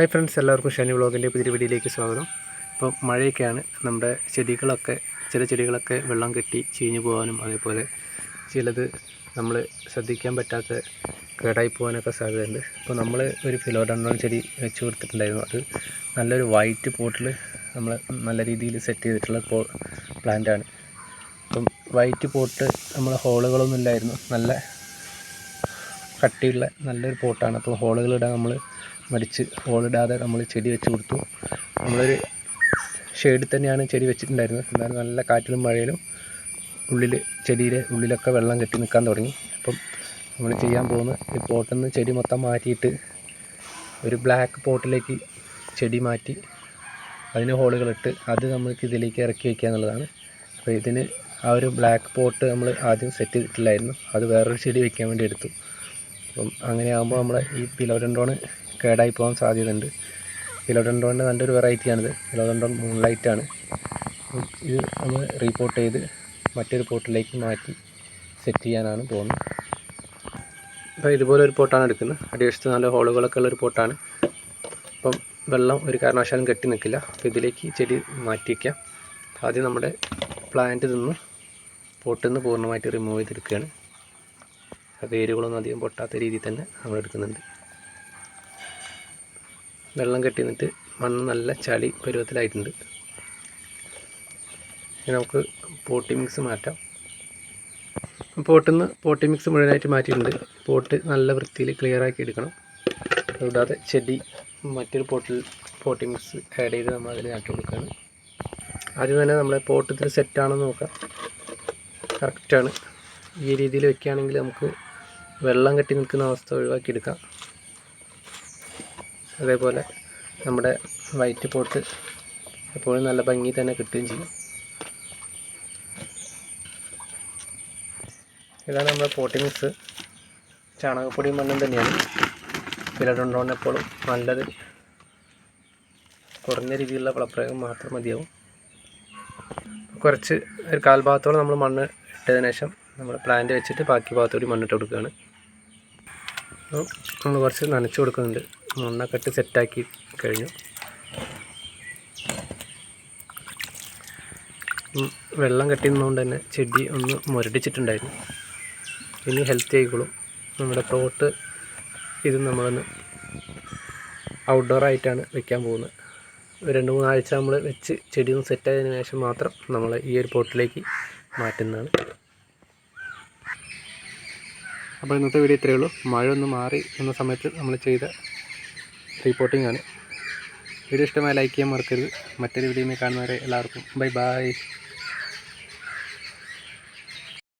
Hi friends എല്ലാവർക്കും ഷനി വ്ളോഗിന്റെ പുതിയ വീഡിയോയിലേക്ക് സ്വാഗതം. ഇപ്പം മഴയൊക്കെയാണ്. നമ്മുടെ ചെടികളൊക്കെ ചില ചെടികളൊക്കെ വെള്ളം കെട്ടി ചീഞ്ഞു പോകാനും അതേപോലെ ചിലത് നമ്മൾ ശ്രദ്ധിക്കാൻ പറ്റാത്ത കേടായി പോകാനൊക്കെ സാധ്യതയുണ്ട്. ഇപ്പോൾ നമ്മൾ ഒരു ഫിലോഡൺഡോൺ ചെടി വെച്ച് കൊടുത്തിട്ടുണ്ടായിരുന്നു. അത് നല്ലൊരു വൈറ്റ് പോട്ടിൽ നമ്മൾ നല്ല രീതിയിൽ സെറ്റ് ചെയ്തിട്ടുള്ള പോ പ്ലാന്റാണ് അപ്പം വൈറ്റ് പോട്ട് നമ്മൾ ഹോളുകളൊന്നും ഇല്ലായിരുന്നു. നല്ല കട്ടിയുള്ള നല്ലൊരു പോട്ടാണ് അപ്പോൾ ഹോളുകളിടാൻ നമ്മൾ മടിച്ച് ഹോളിടാതെ നമ്മൾ ചെടി വെച്ച് കൊടുത്തു. നമ്മളൊരു ഷെയ്ഡിൽ തന്നെയാണ് ചെടി വെച്ചിട്ടുണ്ടായിരുന്നത്. എന്നാലും നല്ല കാറ്റിലും മഴയിലും ഉള്ളിൽ ചെടിയുടെ ഉള്ളിലൊക്കെ വെള്ളം കെട്ടി നിൽക്കാൻ തുടങ്ങി. അപ്പം നമ്മൾ ചെയ്യാൻ പോകുന്നത് ഈ പോട്ടിൽ നിന്ന് ചെടി മൊത്തം മാറ്റിയിട്ട് ഒരു ബ്ലാക്ക് പോട്ടിലേക്ക് ചെടി മാറ്റി അതിന് ഹോളുകളിട്ട് അത് നമുക്ക് ഇതിലേക്ക് ഇറക്കി വയ്ക്കുക എന്നുള്ളതാണ്. അപ്പോൾ ഇതിന് ആ ഒരു ബ്ലാക്ക് പോട്ട് നമ്മൾ ആദ്യം സെറ്റ് ചെയ്തിട്ടില്ലായിരുന്നു. അത് വേറൊരു ചെടി വയ്ക്കാൻ വേണ്ടി എടുത്തു. അപ്പം അങ്ങനെയാകുമ്പോൾ നമ്മൾ ഈ പിലോഡൻഡ്രോണ് കേടായി പോകാൻ സാധ്യതയുണ്ട്. ഇലോഡൻഡ്രോണിന്റെ നല്ലൊരു വെറൈറ്റിയാണിത് ഇലോഡൻഡ്രോൺ മൂൺലൈറ്റാണ് ലൈറ്റാണ് ഇത് നമ്മൾ റീപോർട്ട് ചെയ്ത് മറ്റൊരു പോട്ടിലേക്ക് മാറ്റി സെറ്റ് ചെയ്യാനാണ് പോകുന്നത്. അപ്പോൾ ഇതുപോലെ ഒരു പോട്ടാണ് എടുക്കുന്നത്. അടിവശത്ത് നല്ല ഹോളുകളൊക്കെ ഉള്ള ഒരു പോട്ടാണ് അപ്പം വെള്ളം ഒരു കാരണവശാലും കെട്ടി നിൽക്കില്ല. അപ്പോൾ ഇതിലേക്ക് ചെടി മാറ്റി വയ്ക്കാം ആദ്യം നമ്മുടെ പ്ലാന്റ് നിന്ന് പോട്ടിൽ നിന്ന് പൂർണമായിട്ട് റിമൂവ് ചെയ്തെടുക്കുകയാണ്. വേരുകളൊന്നും അധികം പൊട്ടാത്ത രീതിയിൽ തന്നെ നമ്മൾ എടുക്കുന്നുണ്ട്. വെള്ളം കെട്ടി നിന്നിട്ട് മണ്ണ് നല്ല ചളി പരുവത്തിലായിട്ടുണ്ട്. ഇനി നമുക്ക് പോട്ടി മിക്സ് മാറ്റാം. പോട്ടിൽ നിന്ന് പോട്ടി മിക്സ് മുഴുവനായിട്ട് മാറ്റിയിട്ടുണ്ട്. പോട്ട് നല്ല വൃത്തിയിൽ ക്ലിയർ ആക്കി എടുക്കണം. കൂടാതെ ചെടി മറ്റൊരു പോട്ടിൽ പോട്ടി മിക്സ് ആഡ് ചെയ്ത് നമ്മൾ അതിൽ നാട്ടി കൊടുക്കുകയാണ്. ആദ്യം തന്നെ നമ്മളെ പോട്ടത്തിൽ സെറ്റാണെന്ന് നോക്കാം. കറക്റ്റാണ് ഈ രീതിയിൽ വെക്കുകയാണെങ്കിൽ നമുക്ക് വെള്ളം കെട്ടി നിൽക്കുന്ന അവസ്ഥ ഒഴിവാക്കി എടുക്കാം. അതേപോലെ നമ്മുടെ വൈറ്റ് പോട്ട് എപ്പോഴും നല്ല ഭംഗി തന്നെ കിട്ടുകയും ചെയ്യും. ഇതാണ് നമ്മുടെ പോട്ടി മിക്സ്. ചാണകപ്പൊടിയും മണ്ണും തന്നെയാണ്. പിലഡുണ്ടോണ്ട് എപ്പോഴും നല്ലത് കുറഞ്ഞ രീതിയിലുള്ള വളപ്രയോഗം മാത്രം മതിയാവും. കുറച്ച് ഒരു കാൽഭാഗത്തോളം നമ്മൾ മണ്ണ് ഇട്ടതിന് ശേഷം നമ്മൾ പ്ലാന്റ് വെച്ചിട്ട് ബാക്കി ഭാഗത്തോടി മണ്ണിട്ട് കൊടുക്കുകയാണ്. നമ്മൾ കുറച്ച് നനച്ച് കൊടുക്കുന്നുണ്ട്. മണ്ണൊക്കെ ഇട്ട് സെറ്റാക്കി കഴിഞ്ഞു. വെള്ളം കെട്ടി നിന്നുകൊണ്ട് തന്നെ ചെടി ഒന്ന് മുരടിച്ചിട്ടുണ്ടായിരുന്നു. ഇനി ഹെൽത്തി ആയിക്കോളും. നമ്മുടെ പ്ലോട്ട് ഇത് നമ്മളൊന്ന് ഔട്ട്ഡോർ ആയിട്ടാണ് വെക്കാൻ പോകുന്നത്. രണ്ട് മൂന്നാഴ്ച നമ്മൾ വെച്ച് ചെടി ഒന്ന് സെറ്റ് ആയതിനു ശേഷം മാത്രം നമ്മൾ ഈ ഒരു പോട്ടിലേക്ക് മാറ്റുന്നതാണ്. അപ്പോൾ ഇന്നത്തെ വീഡിയോ ഇത്രയേ ഉള്ളൂ. മഴ ഒന്ന് മാറി എന്ന സമയത്ത് നമ്മൾ ചെയ്ത റിപ്പോർട്ടിംഗ് ആണ്. വീഡിയോ ഇഷ്ടമായ ലൈക്ക് ചെയ്യാൻ മറക്കരുത്. മറ്റൊരു വീഡിയോയിൽ കാണുന്നവരെ എല്ലാവർക്കും ബൈ ബൈ